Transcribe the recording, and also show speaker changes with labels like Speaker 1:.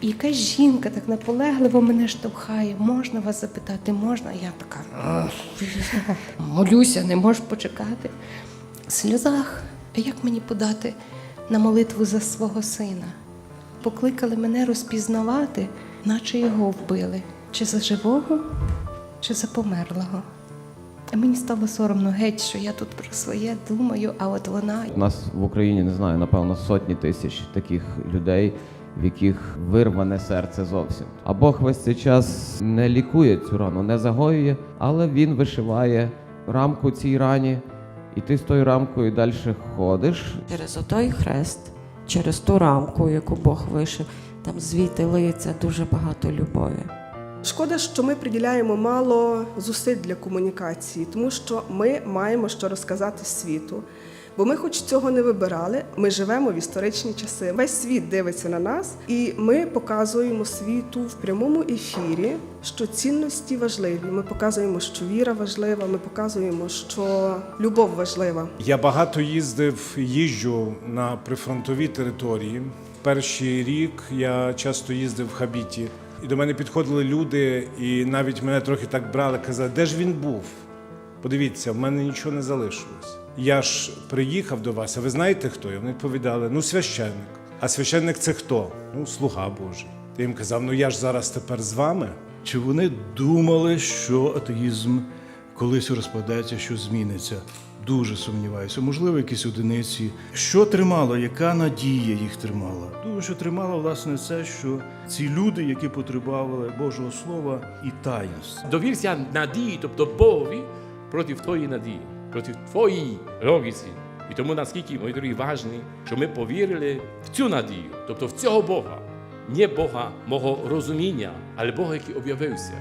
Speaker 1: І якась жінка так наполегливо мене штовхає. Можна вас запитати, можна? Я така молюся, не можу почекати. В сльозах, а як мені подати на молитву за свого сина? Покликали мене розпізнавати, наче його вбили. Чи за живого, чи за померлого. А мені стало соромно геть, що я тут про своє думаю, а от вона
Speaker 2: У нас в Україні не знаю, напевно, сотні тисяч таких людей, в яких вирване серце зовсім. А Бог весь цей час не лікує цю рану, не загоює, але він вишиває рамку цій рані, і ти з тою рамкою далі ходиш.
Speaker 3: Через отой хрест, через ту рамку, яку Бог вишив, там звідти лиється дуже багато любові.
Speaker 4: Шкода, що ми приділяємо мало зусиль для комунікації, тому що ми маємо що розказати світу. Бо ми, хоч цього не вибирали, ми живемо в історичні часи. Весь світ дивиться на нас, і ми показуємо світу в прямому ефірі, що цінності важливі. Ми показуємо, що віра важлива. Ми показуємо, що любов важлива.
Speaker 5: Я багато їздив, їжджу на прифронтові території. Перший рік я часто їздив в Хабіті, і до мене підходили люди, і навіть мене трохи так брали, казали, де ж він був? Подивіться, в мене нічого не залишилось. Я ж приїхав до вас, а ви знаєте хто? я? Вони відповідали: ну, священник. А священник це хто? Ну, слуга Божий. Я їм казав, ну я ж зараз тепер з вами.
Speaker 6: Чи вони думали, що атеїзм колись розпадеться, що зміниться? Дуже сумніваюся. Можливо, якісь одиниці. Що тримало, яка надія їх тримала? Думаю, що тримало власне це, що ці люди, які потребували Божого Слова і таїнств.
Speaker 7: Довірся надії, тобто Богові, проти твоєї надії, проти твоїй логіці. І тому наскільки, мої дорогі, важливо, що ми повірили в цю надію, тобто в цього Бога, не Бога мого розуміння, але Бога, який об'явився.